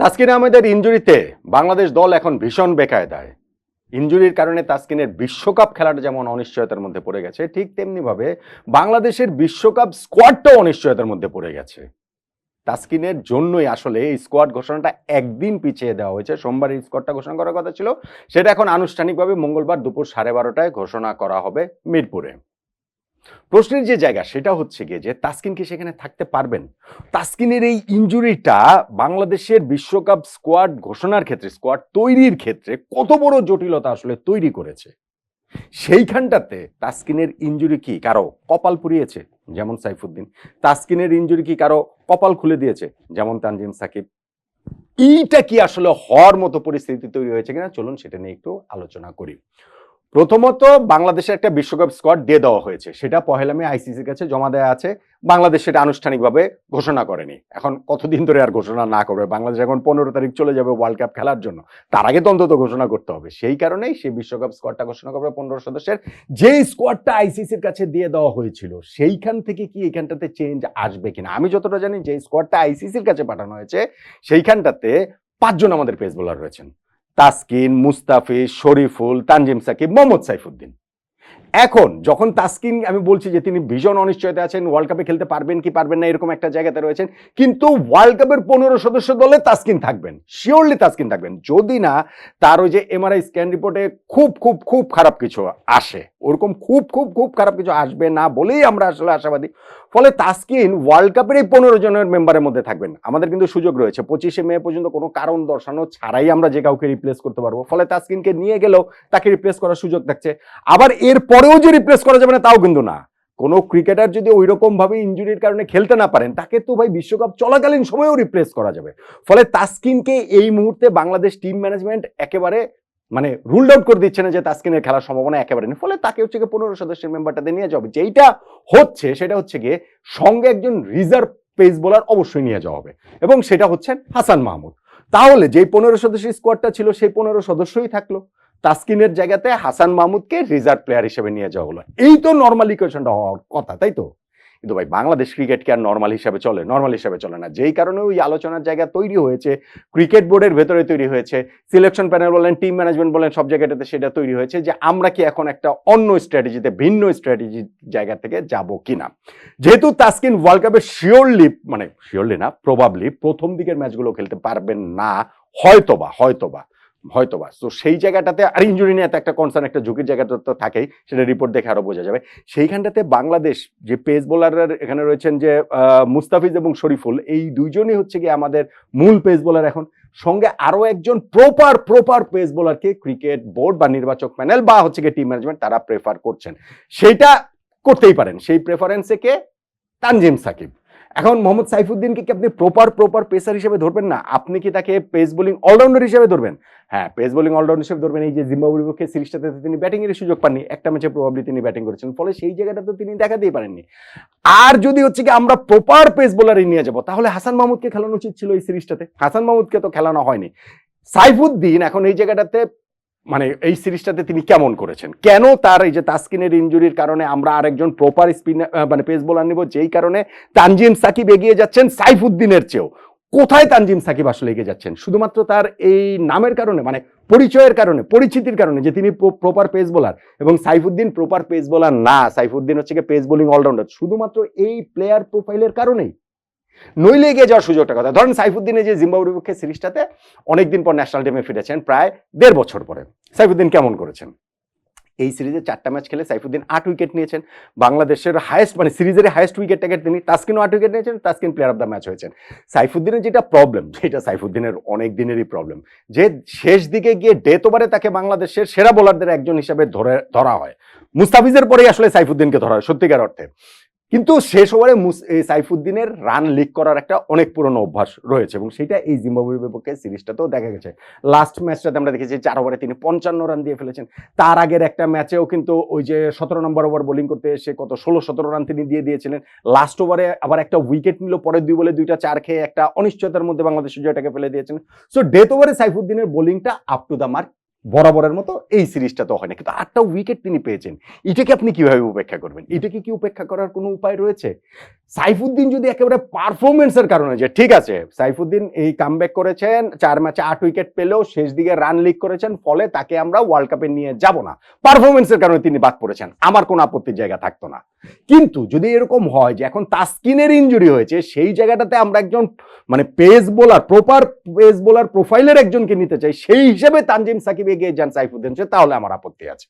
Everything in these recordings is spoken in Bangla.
তাসকিন আহমেদের ইঞ্জুরিতে বাংলাদেশ দল এখন ভীষণ বেকায়দায়। ইঞ্জুরির কারণে তাসকিনের বিশ্বকাপ খেলাটা যেমন অনিশ্চয়তার মধ্যে পড়ে গেছে, ঠিক তেমনিভাবে বাংলাদেশের বিশ্বকাপ স্কোয়াডটাও অনিশ্চয়তার মধ্যে পড়ে গেছে। তাসকিনের জন্যই আসলে এই স্কোয়াড ঘোষণাটা একদিন পিছিয়ে দেওয়া হয়েছে। সোমবার এই স্কোয়াডটা ঘোষণা করার কথা ছিল, সেটা এখন আনুষ্ঠানিকভাবে মঙ্গলবার দুপুর সাড়ে বারোটায় ঘোষণা করা হবে মিরপুরে। প্রশ্নের যে জায়গা সেটা হচ্ছে গিয়ে যে তাসকিন কি সেখানে থাকতে পারবেন? তাসকিনের এই ইঞ্জুরিটা বাংলাদেশের বিশ্বকাপ স্কোয়াড ঘোষণার ক্ষেত্রে, স্কোয়াড তৈরির ক্ষেত্রে কত বড় জটিলতা আসলে তৈরি করেছে? সেইখানটাতে তাসকিনের ইঞ্জুরি কি কারও কপাল পুড়িয়েছে? যেমন সাইফুদ্দিন। তাসকিনের ইঞ্জুরি কি কারও কপাল খুলে দিয়েছে? যেমন তানজিম সাকিব। এইটা কি আসলে হওয়ার মতো পরিস্থিতি তৈরি হয়েছে কিনা? চলুন সেটা নিয়ে একটু আলোচনা করি। প্রথমত বাংলাদেশের একটা বিশ্বকাপ স্কোয়াড দিয়ে দেওয়া হয়েছে। সেটা পহেলা মে আইসিসির কাছে জমা দেওয়া আছে। বাংলাদেশ সেটা আনুষ্ঠানিকভাবে ঘোষণা করেনি। এখন কতদিন ধরে আর ঘোষণা না করবে? বাংলাদেশ এখন পনেরো তারিখ চলে যাবে ওয়ার্ল্ড কাপ খেলার জন্য। তার আগে তো অন্তত ঘোষণা করতে হবে। সেই কারণেই সেই বিশ্বকাপ স্কোয়াডটা ঘোষণা করবে পনেরো সদস্যের। যে স্কোয়াডটা আইসিসির কাছে দিয়ে দেওয়া হয়েছিল, সেইখান থেকে কি এখানটাতে চেঞ্জ আসবে কিনা? আমি যতটা জানি যে স্কোয়াডটা আইসিসির কাছে পাঠানো হয়েছে, সেইখানটাতে পাঁচজন আমাদের পেস বোলার রয়েছেন। তাসকিন মুস্তাফিজ শরীফুল তানজিম সাকিব মোহাম্মদ সাইফুদ্দিন। এখন যখন তাসকিন, আমি বলছি যে তিনি ভীষণ অনিশ্চয়তা আছেন ওয়ার্ল্ড কাপে খেলতে পারবেন কি পারবেন না, এরকম একটা জায়গাতে রয়েছেন, কিন্তু ওয়ার্ল্ড কাপের পনেরো সদস্য দলে তাসকিন থাকবেন শিওরলি তাসকিন থাকবেন। যদি না, তার ওই যে এমআরআই স্ক্যান রিপোর্টে খুব খুব খুব খারাপ কিছু আসে। ওরকম খুব খুব খুব খারাপ কিছু আসবে না বলেই আমরা আসলে আশাবাদী। ফলে তাসকিন ওয়ার্ল্ড কাপের এই পনেরো জনের মেম্বারের মধ্যে থাকবেন। আমাদের কিন্তু সুযোগ রয়েছে, পঁচিশে মে পর্যন্ত কোনো কারণ দর্শানো ছাড়াই আমরা যে কাউকে রিপ্লেস করতে পারব। ফলে তাসকিনকে নিয়ে গেলেও তাকে রিপ্লেস করার সুযোগ থাকছে। আবার এর পরেও যে রিপ্লেস করা যাবে না, তাও কিন্তু না। কোনো ক্রিকেটার যদি ওই রকম ভাবে ইঞ্জুরির কারণে খেলতে না পারেন, তাকে তো ভাই বিশ্বকাপ চলাকালীন সময়েও রিপ্লেস করা যাবে। ফলে তাসকিনকে এই মুহূর্তে বাংলাদেশ টিম ম্যানেজমেন্ট একেবারে মানে রুল আউট করে দিচ্ছে না যে তাসকিনের খেলার সম্ভাবনা একেবারে নেই। ফলে তাকে হচ্ছে গিয়ে পনেরো সদস্যের মেম্বারটাতে নিয়ে যাবে। যেইটা হচ্ছে, সেটা হচ্ছে গিয়ে সঙ্গে একজন রিজার্ভ পেস বোলার অবশ্যই নিয়ে যাওয়া হবে। এবং সেটা হচ্ছেন হাসান মাহমুদ। তাহলে যেই পনেরো সদস্যের স্কোয়াডটা ছিল, সেই পনেরো সদস্যই থাকল। তাসকিনের জায়গাতে হাসান মাহমুদকে রিজার্ভ প্লেয়ার হিসেবে নিয়ে যাওয়া হলো। এই তো নর্মাল ইকুয়েশনটা হওয়ার কথা, তাই তো? কিন্তু ভাই, বাংলাদেশ ক্রিকেট কি আর নর্মাল হিসাবে চলে? নর্মাল হিসাবে চলে না। যেই কারণে ওই আলোচনার জায়গা তৈরি হয়েছে ক্রিকেট বোর্ডের ভেতরে তৈরি হয়েছে সিলেকশন প্যানেল বলেন টিম ম্যানেজমেন্ট বলেন, সব জায়গাটাতে সেটা তৈরি হয়েছে যে আমরা কি এখন একটা অন্য স্ট্র্যাটেজিতে ভিন্ন স্ট্র্যাটেজি জায়গা থেকে যাব কিনা। যেহেতু তাসকিন ওয়ার্ল্ড কাপে শিওরলি মানে শিওরলি না প্রবাবলি প্রথম দিকের ম্যাচগুলো খেলতে পারবেন না, হয়তোবা হয়তোবা। হয়তোবা। তো সেই জায়গাটাতে আর ইঞ্জুরি নিয়ে একটা কনসার্ন একটা ঝুঁকির জায়গাটা তো থাকেই, সেটা রিপোর্ট দেখে আরও বোঝা যাবে। সেইখানটাতে বাংলাদেশ, যে পেস বোলারের এখানে রয়েছেন যে মুস্তাফিজ এবং শরীফুল, এই দুইজনই হচ্ছে কি আমাদের মূল পেস বোলার এখন। সঙ্গে আরও একজন প্রপার প্রপার পেস বোলারকে ক্রিকেট বোর্ড বা নির্বাচক প্যানেল বা হচ্ছে কি টিম ম্যানেজমেন্ট তারা প্রেফার করছেন। সেইটা করতেই পারেন। সেই প্রেফারেন্সে কে? তানজিম সাকিব। এখন মোহাম্মদ সাইফুদ্দিনকে কি আপনি প্রপার প্রপার পেসার হিসেবে ধরবেন? না, আপনি কি তাকে পেস বোলিং অলরাউন্ডার হিসেবে ধরবেন? হ্যাঁ পেস বোলিং অলরাউন্ডার হিসেবে ধরবেন। এই যে জিম্বাবুর বিপক্ষে সিরিজটাতে তিনি ব্যাটিং এর সুযোগ পাননি। একটা ম্যাচে প্রভাবলি তিনি ব্যাটিং করেছেন। ফলে সেই জায়গাটা তো তিনি দেখাতেই পারেননি। আর যদি হচ্ছে কি আমরা প্রপার পেস বোলারে নিয়ে যাব, তাহলে হাসান মাহমুদকে খেলানো উচিত ছিল এই সিরিজটাতে। হাসান মাহমুদকে তো খেলানো হয়নি। সাইফুদ্দিন এখন এই জায়গাটাতে মানে এই সিরিজটাতে তিনি কেমন করেছেন? কেন তার এই যে তাসকিনের ইঞ্জুরির কারণে আমরা আরেকজন প্রপার স্পিনার মানে পেস বোলার নিব, যেই কারণে তানজিম সাকিব এগিয়ে যাচ্ছেন সাইফুদ্দিনের চেয়েও। কোথায় তানজিম সাকিব আসলে এগিয়ে যাচ্ছেন? শুধুমাত্র তার এই নামের কারণে মানে পরিচয়ের কারণে, পরিচিতির কারণে যে তিনি প্রপার পেস বোলার এবং সাইফুদ্দিন প্রপার পেস বোলার না। সাইফুদ্দিন হচ্ছে পেস বোলিং অলরাউন্ডার শুধুমাত্র এই প্লেয়ার প্রোফাইলের কারণেই নইলে এগিয়ে যাওয়ার সুযোগটা কথা ধরেন সাইফুদ্দিনের যে জিম্বাবুর বিপক্ষে সিরিজটাতে অনেকদিন পর ন্যাশনাল টিমে ফিরেছেন, প্রায় দেড় বছর পরে। সাইফুদ্দিন কেমন করেছেন? এই সিরিজে চারটা ম্যাচ খেলে সাইফুদ্দিন আট উইকেট নিয়েছেন। বাংলাদেশের হায়েস্ট মানে সিরিজের হায়েস্ট উইকেটটাকে তিনি তাসকিনও আট উইকেট নিয়েছেন, Taskin player of the match হয়েছেন। সাইফুদ্দিনের যেটা প্রবলেম যেটা সাইফুদ্দিনের অনেক দিনেরই প্রবলেম যে শেষ দিকে গিয়ে ডেথ ওভারে তাকে বাংলাদেশের সেরা বোলারদের একজন হিসাবে ধরে, ধরা হয়। মুস্তাফিজের পরেই আসলে সাইফুদ্দিনকে ধরা হয়, সত্যিকার অর্থে। কিন্তু শেষ ওভারে সাইফুদ্দিনের রান লিক করার একটা অনেক পুরনো অভ্যাস রয়েছে এবং সেটা এই জিম্বাবুয়ের বিপক্ষে সিরিজটাতেও দেখা গেছে। লাস্ট ম্যাচটাতে আমরা দেখেছি চার ওভারে তিনি পঞ্চান্ন রান দিয়ে ফেলেছেন। তার আগের একটা ম্যাচেও কিন্তু ওই যে সতেরো নম্বর ওভার বোলিং করতে এসে কত ষোলো, সতেরো রান তিনি দিয়ে দিয়েছিলেন। লাস্ট ওভারে আবার একটা উইকেট নিল, পরের দুই বলে দুইটা চার খেয়ে একটা অনিশ্চয়তার মধ্যে বাংলাদেশ জয়টাকে ফেলে দিয়েছেন। সো ডেথ ওভারে সাইফুদ্দিনের বোলিংটা আপ টু দ্য মার্ক বরাবরের মতো এই সিরিজটা তো হয় না কিন্তু আটটা উইকেট তিনি পেয়েছেন। এটাকে আপনি কীভাবে উপেক্ষা করবেন? এটাকে কি উপেক্ষা করার কোনো উপায় রয়েছে? সাইফুদ্দিন যদি একেবারে পারফরমেন্সের কারণে যে ঠিক আছে সাইফুদ্দিন এই কামব্যাক করেছেন চার ম্যাচে আট উইকেট পেলেও শেষ দিকে রান লিক করেছেন ফলে তাকে আমরা ওয়ার্ল্ড কাপে নিয়ে যাব না। পারফরমেন্সের কারণে তিনি বাদ পড়েছেন। আমার কোনো আপত্তির জায়গা থাকতো না। কিন্তু যদি এরকম হয় যে এখন তাস্কিনের ইনজুরি হয়েছে সেই জায়গাটাতে আমরা একজন মানে pace bowler proper pace bowler প্রোফাইলের একজনকে নিতে চাই সেই হিসেবে তানজিম সাকিব এগিয়ে যান সাইফুদ্দিন তাহলে আমার আপত্তি আছে।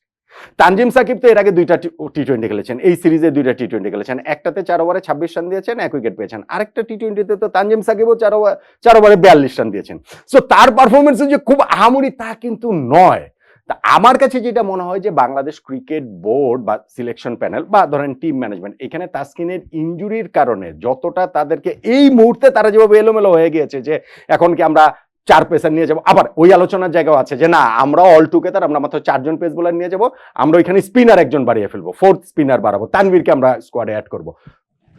তানজিম সাকিব তো এর আগে দুইটা টি টোয়েন্টি খেলেছেন, এই সিরিজে দুইটা টি টোয়েন্টি খেলেছেন। একটাতে চার ওভারে ছাব্বিশ রান দিয়েছেন, এক উইকেট পেয়েছেন। আরেকটা টি টোয়েন্টিতে তো তানজিম সাকিবও চার ওভার চার ওভারে বিয়াল্লিশ রান দিয়েছেন। সো তার পারফরমেন্স যে খুব আহামরি তা কিন্তু নয়। তা আমার কাছে যেটা মনে হয় যে বাংলাদেশ ক্রিকেট বোর্ড বা সিলেকশন প্যানেল বা ধরেন টিম ম্যানেজমেন্ট এখানে তাসকিনের ইঞ্জুরির কারণে যতটা তাদেরকে এই মুহূর্তে তারা যেভাবে এলোমেলো হয়ে গিয়েছে যে এখন কি আমরা চার পেসার নিয়ে যাব। আবার ওই আলোচনার জায়গাও আছে যে না, আমরা অল টুগেদার আমরা মাত্র চারজন পেস বোলার নিয়ে যাব, আমরা ওইখানে স্পিনার একজন বাড়িয়ে ফেলব ফোর্থ স্পিনার বাড়াবো, তানভীরকে আমরা স্কোয়াডে অ্যাড করব।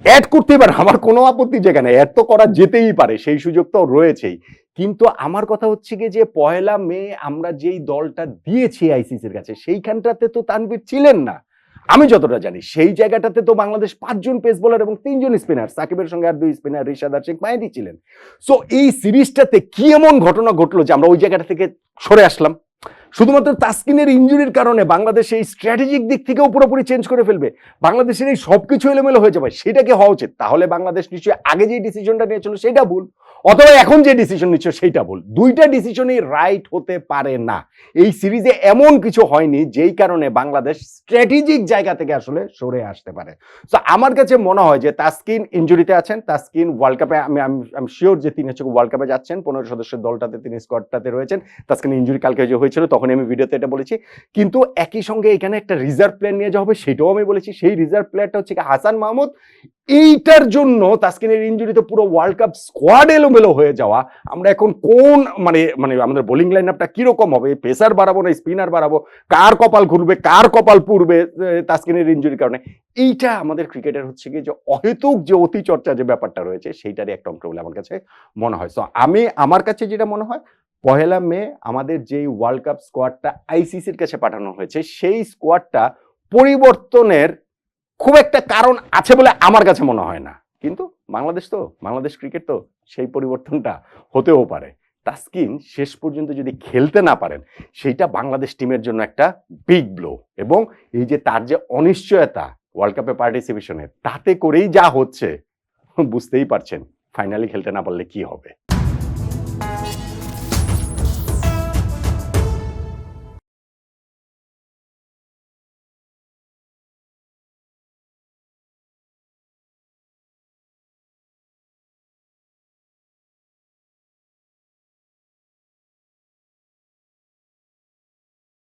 অ্যাড করতেই পারে আমার কোনো আপত্তি যেখানে অ্যাড তো করা যেতেই পারে, সেই সুযোগ তো রয়েছেই। কিন্তু আমার কথা হচ্ছে কি যে পয়লা মে আমরা যেই দলটা দিয়েছি আইসিসির কাছে, সেইখানটাতে তো তানভীর ছিলেন না। আমি যতটা জানি, সেই জায়গাটাতে তো বাংলাদেশ পাঁচজন পেস বোলার এবং তিনজন স্পিনার সাকিবের সঙ্গে আর দুই স্পিনার ঋষাদ আর শেখ মাহেদি ছিলেন। সো এই সিরিজটাতে কি এমন ঘটনা ঘটলো যে আমরা ওই জায়গাটা থেকে সরে আসলাম? শুধুমাত্র তাসকিনের ইঞ্জুরির কারণে বাংলাদেশ এই স্ট্র্যাটেজিক দিক থেকেও পুরোপুরি চেঞ্জ করে ফেলবে। বাংলাদেশের এই সব কিছু এলোমেলো হয়ে যাবে সেটা কি হওয়া উচিত। তাহলে বাংলাদেশ নিশ্চয়ই আগে যে ডিসিশনটা নিয়েছিল সেটা ভুল, অথবা এখন যে ডিসিশন নিচ্ছ সেইটা ভুল। দুইটা ডিসিশনই রাইট হতে পারে না। এই সিরিজে এমন কিছু হয়নি যেই কারণে বাংলাদেশ স্ট্র্যাটেজিক জায়গা থেকে আসলে সরে আসতে পারে। তো আমার কাছে মনে হয় যে তাসকিন ইঞ্জুরিতে আছেন। তাসকিন ওয়ার্ল্ড কাপে আমি আমি শিওর যে তিনি হচ্ছে ওয়ার্ল্ড কাপে যাচ্ছেন। পনেরো সদস্যের দলটাতে তিনি স্কোয়াডটাতে রয়েছেন। তাসকিন ইঞ্জুরি কালকে যে হয়েছিল, তখন আমি ভিডিওতে এটা বলেছি। কিন্তু একই সঙ্গে এখানে একটা রিজার্ভ প্লেয়ার নিয়ে যাওয়া হবে, সেটাও আমি বলেছি। সেই রিজার্ভ প্লেয়ারটা হচ্ছে হাসান মাহমুদ। এইটার জন্য তাসকিনের ইঞ্জুরিতে পুরো ওয়ার্ল্ড কাপ স্কোয়াড এলোমেলো হয়ে যাওয়া। আমরা এখন কোন মানে মানে আমাদের বোলিং লাইন আপটা কীরকম হবে? পেসার বাড়াবো না স্পিনার বাড়াবো? কার কপাল ঘুরবে? কার কপাল পুরবে তাসকিনের ইঞ্জুরির কারণে? এইটা আমাদের ক্রিকেটের হচ্ছে কি যে অহেতুক যে অতি চর্চা যে ব্যাপারটা রয়েছে, সেইটারই একটা অংশ বলে আমার কাছে মনে হয়। সো আমি, আমার কাছে যেটা মনে হয় পহেলা মে আমাদের যেই ওয়ার্ল্ড কাপ স্কোয়াডটা আইসিসির কাছে পাঠানো হয়েছে, সেই স্কোয়াডটা পরিবর্তনের খুব একটা কারণ আছে বলে আমার কাছে মনে হয় না। কিন্তু বাংলাদেশ তো, বাংলাদেশ ক্রিকেট তো, সেই পরিবর্তনটা হতেও পারে। তাস্কিন শেষ পর্যন্ত যদি খেলতে না পারেন, সেইটা বাংলাদেশ টিমের জন্য একটা বিগ ব্লো এবং এই যে তার যে অনিশ্চয়তা ওয়ার্ল্ড কাপে পার্টিসিপেশনের তাতে করেই যা হচ্ছে, বুঝতেই পারছেন ফাইনালি খেলতে না পারলে কি হবে?